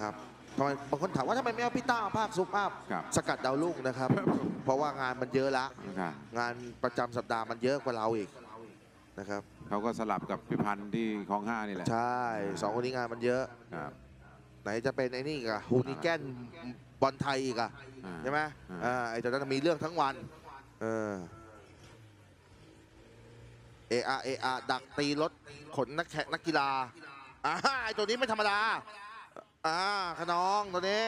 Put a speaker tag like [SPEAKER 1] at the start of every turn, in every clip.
[SPEAKER 1] นะครับทำไมบางคนถามว่าทำไมไม่เอาพี่ต้ามาภาคซุปอัพ
[SPEAKER 2] ครับ
[SPEAKER 1] สกัดดาวรุ่งนะครับ เพราะว่างานมันเยอะละ
[SPEAKER 2] ครับ
[SPEAKER 1] งานประจำสัปดาห์มันเยอะกว่าเราอีกนะครับ
[SPEAKER 2] เขาก็สลับกับพิพันธ์ที่คลองห้านี่แหละ
[SPEAKER 1] ใช่สองคนนี้งานมันเยอะ
[SPEAKER 2] ครับ
[SPEAKER 1] ไหนจะเป็นไอ้นี่อีกอะฮูนิแกนบอลไทยอีกอะ
[SPEAKER 2] อ่า
[SPEAKER 1] ใช่ไหม
[SPEAKER 2] อ่า
[SPEAKER 1] อ่าไอ้ตอนนั้นมีเรื่องทั้งวันเออเออาเออาดักตีรถขนนักแข่งนักกีฬาอ่าไอ้ตัวนี้ไม่ธรรมดา อ่าขนองตัวนี้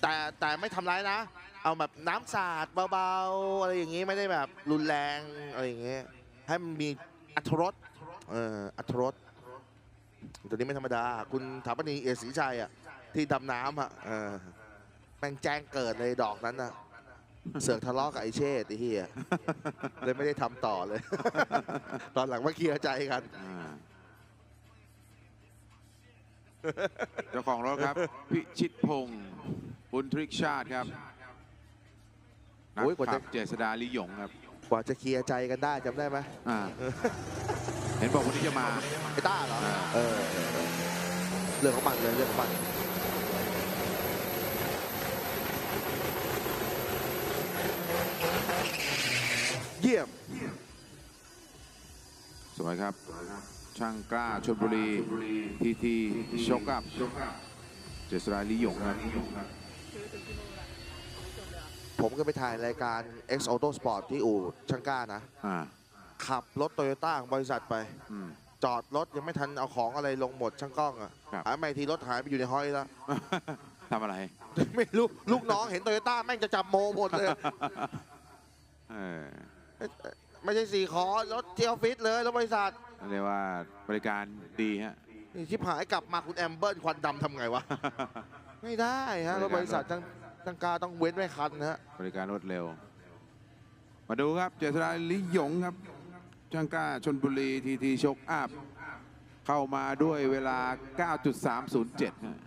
[SPEAKER 1] แต่แต่ไม่ทำร้ายนะ เอาแบบน้ำสาดเบาๆ อะไรอย่างงี้ไม่ได้แบบรุนแรงอะไรอย่างงี้ให้มันมีอัตรสเอออัตรสตัวนี้ไม่ธรรมดา คุณถาปนีเอศรีชัยอะที่ดำน้ำอะเออแม่งแจ้งเกิดเลยดอกนั้นน่ะ เสือกทะเลาะกับไอเชษไอ้เหี้ยเลยไม่ได้ทำต่อเลย ตอนหลังมาเคลียร์ใจกัน
[SPEAKER 2] อ่า เจ้าของรถครับ พิชิตพงศ์บุญทริกชาติครับนัก
[SPEAKER 1] โอ้ยกว่าจะ
[SPEAKER 2] ขับเจษดาลิหยงครับ
[SPEAKER 1] กว่าจะเคลียร์ใจกันได้จำได้ไหม
[SPEAKER 2] อ่าเห็นบอกวันนี้จะมา
[SPEAKER 1] ไอ้ต้าเหรอ
[SPEAKER 2] อ่า
[SPEAKER 1] เออเออเออเรื่องของมันเลยเรื่องของมันเยี่ยม
[SPEAKER 2] สวยครับ ช่างกล้าชลบุรี ทีทีชกกับ เจษดาลิหยงครับ
[SPEAKER 1] ผมก็ไปถ่ายรายการ X Auto Sport ที่อู่ช่างกล้านะ
[SPEAKER 2] อ่า
[SPEAKER 1] ขับรถโตโยต้าของบริษัทไป
[SPEAKER 2] อืม
[SPEAKER 1] จอดรถยังไม่ทันเอาของอะไรลงหมดช่างกล้องอะ
[SPEAKER 2] ครับ
[SPEAKER 1] หายไปทีรถหายไปอยู่ในห้อยแล้ว
[SPEAKER 2] ทำอะไร
[SPEAKER 1] ไม่รู้ลูกน้องเห็นโตโยต้าแม่งจะจับโมหมดเลย
[SPEAKER 2] เออ
[SPEAKER 1] ไม่ใช่สี่ขอรถที่ออฟฟิศเลยรถบริษัท
[SPEAKER 2] เรียกว่าบริการดีฮะ
[SPEAKER 1] นี่ชิบหายกลับมาคุณแอมเบิลควันดำทำไงวะ ไม่ได้ฮะรถบริษัทตั้งตั้งกล้าต้องเว้นไว้คันนะฮะ
[SPEAKER 2] บริการรวดเร็ว มาดูครับ เจษดาลิหยงครับช่างกล้าชนบุรีทีทีชกอัพเข้ามาด้วยเวลา 9.307ฮะ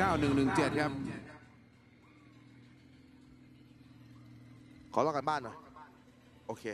[SPEAKER 2] 9117 ครับ
[SPEAKER 1] ขอลองกันบ้านหน่อย โอเค